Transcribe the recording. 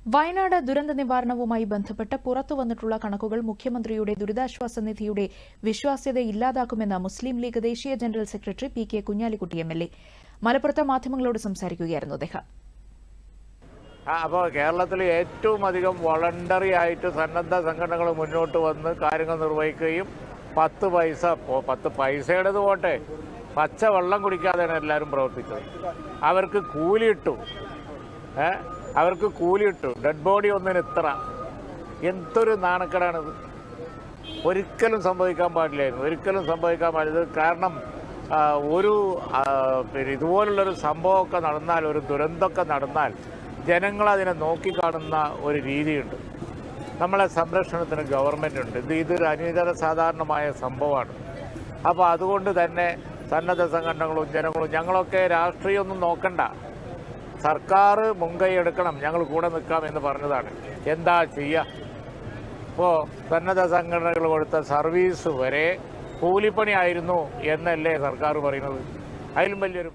വയനാട് ദുരന്ത നിവാരണവുമായി ബന്ധപ്പെട്ട് പുറത്തു വന്നിട്ടുള്ള കണക്കുകൾ മുഖ്യമന്ത്രിയുടെ ദുരിതാശ്വാസ നിധിയുടെ വിശ്വാസ്യത ഇല്ലാതാക്കുമെന്ന് മുസ്ലിം ലീഗ് ദേശീയ general secretary P K Kunhalikutty M L A. മലപ്പുറത്ത് മാധ്യമങ്ങളോട് സംസാരിക്കുകയായിരുന്നു അദ്ദേഹം. അപ്പോൾ കേരളത്തിൽ ഏറ്റവും അധികം വളണ്ടറി ആയിട്ട് സന്നദ്ധ സംഘടനകൾ മുന്നോട്ട് വന്ന് കാര്യങ്ങൾ നിർവഹിക്കുകയും പത്ത് പൈസ പത്ത് പൈസയുടേത് പോട്ടെ പച്ച വെള്ളം കുടിക്കാതെയാണ് എല്ലാവരും പ്രവർത്തിച്ചത് അവർക്ക് കൂലിയിട്ടു ഏ അവർക്ക് കൂലി കൂലിയിട്ടു. ഡെഡ് ബോഡി ഒന്നിന് ഇത്ര. എന്തൊരു നാണക്കേടാണിത്. ഒരിക്കലും സംഭവിക്കാൻ പാടില്ലായിരുന്നു. ഒരിക്കലും സംഭവിക്കാൻ പാടില്ല. കാരണം ഒരു പിന്നെ ഇതുപോലുള്ളൊരു സംഭവമൊക്കെ നടന്നാൽ ഒരു ദുരന്തമൊക്കെ നടന്നാൽ ജനങ്ങളതിനെ നോക്കിക്കാണുന്ന ഒരു രീതിയുണ്ട്. നമ്മളെ സംരക്ഷണത്തിന് ഗവൺമെന്റ് ഉണ്ട് ഇത് ഇതൊരു അനിതര സാധാരണമായ സംഭവമാണ്. അപ്പോൾ അതുകൊണ്ട് തന്നെ സന്നദ്ധ സംഘടനകളും ജനങ്ങളും ഞങ്ങളൊക്കെ രാഷ്ട്രീയമൊന്നും നോക്കണ്ട. സർക്കാർ മുൻകൈ എടുക്കണം ഞങ്ങൾ കൂടെ നിൽക്കാം എന്ന് പറഞ്ഞതാണ്. എന്താ ചെയ്യുക ഇപ്പോൾ സന്നദ്ധ സംഘടനകൾ കൊടുത്ത സർവീസ് വരെ കൂലിപ്പണിയായിരുന്നു എന്നല്ലേ സർക്കാർ പറയുന്നത്. അതിലും വലിയൊരു